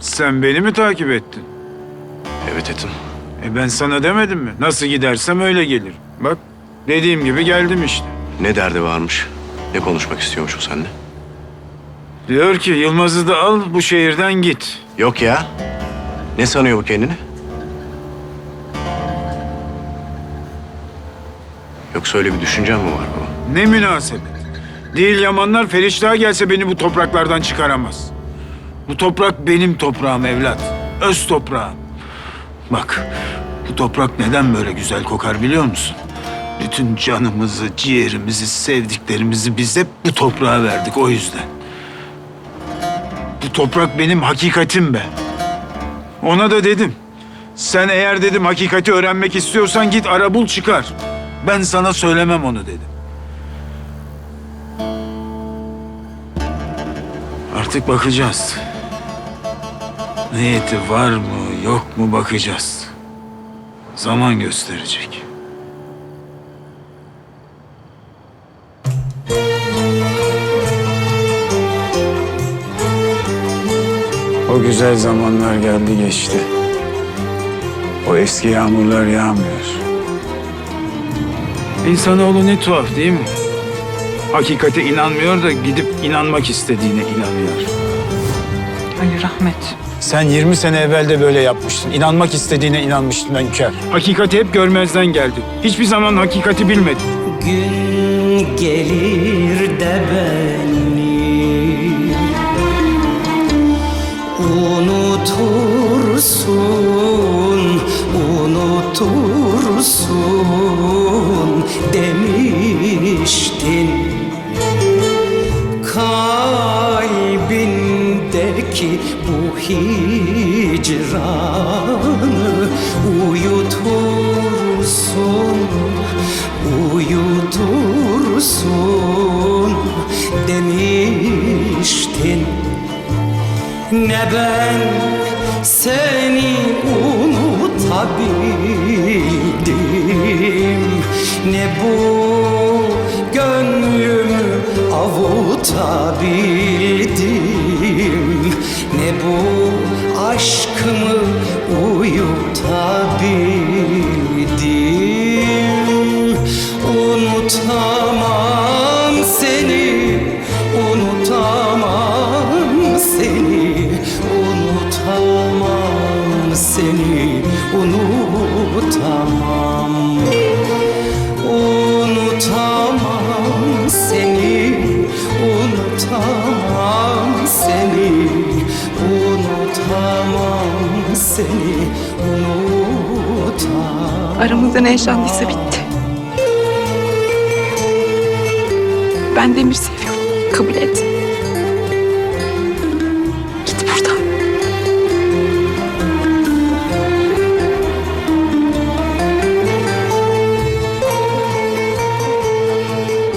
Sen beni mi takip ettin? Evet ettim. E ben sana demedim mi? Nasıl gidersem öyle gelir. Bak dediğim gibi geldim işte. Ne derdi varmış? Ne konuşmak istiyormuş o seninle? Diyor ki Yılmaz'ı da al bu şehirden git. Yok ya. Ne sanıyor bu kendini? Yoksa öyle bir düşüncen mi var baba? Ne münasebet. Değil Yamanlar Feriştah gelse beni bu topraklardan çıkaramaz. Bu toprak benim toprağım evlat. Öz toprağım. Bak bu toprak neden böyle güzel kokar biliyor musun? Bütün canımızı, ciğerimizi, sevdiklerimizi biz hep bu toprağa verdik o yüzden. Bu toprak benim hakikatim be. Ona da dedim. Sen eğer dedim hakikati öğrenmek istiyorsan git ara bul çıkar. Ben sana söylemem onu dedim. Artık bakacağız. Niyeti var mı yok mu bakacağız. Zaman gösterecek. O güzel zamanlar geldi geçti. O eski yağmurlar yağmıyor. İnsanoğlu ne tuhaf değil mi? Hakikate inanmıyor da gidip inanmak istediğine inanıyor. Ali Rahmet. Sen 20 sene evvel de böyle yapmıştın. İnanmak istediğine inanmıştın Önkar. Hakikati hep görmezden geldin. Hiçbir zaman hakikati bilmedin. Gün gelir de beni Unutursun, unutursun Kalbindeki bu hicranı uyutursun uyutursun demiştin. Ne ben seni unutabildim Ne bu gönlümü avutabildim bu aşkımı uyutabildim. Unutamam seni, unutamam seni Unutamam seni, unutamam. Unutamam seni, unutamam Aramızda ne yaşandıysa bitti. Ben Demir seviyorum. Kabul et. Git buradan.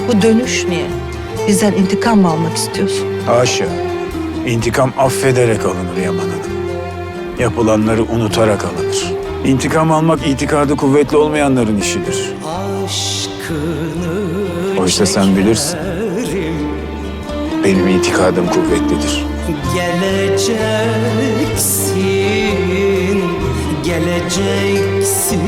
Bu dönüş niye? Bizden intikam mı almak istiyorsun? Haşa. İntikam affederek alınır Yaman Hanım. Yapılanları unutarak alınır. İntikam almak itikadı kuvvetli olmayanların işidir. Oysa sen bilirsin. Benim itikadım kuvvetlidir. Geleceksin, geleceksin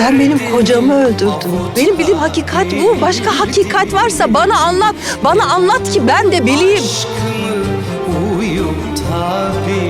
Sen benim kocamı öldürdün. Benim bildiğim hakikat bu. Başka hakikat varsa bana anlat. Bana anlat ki ben de bileyim. Aşkımı uyutabildim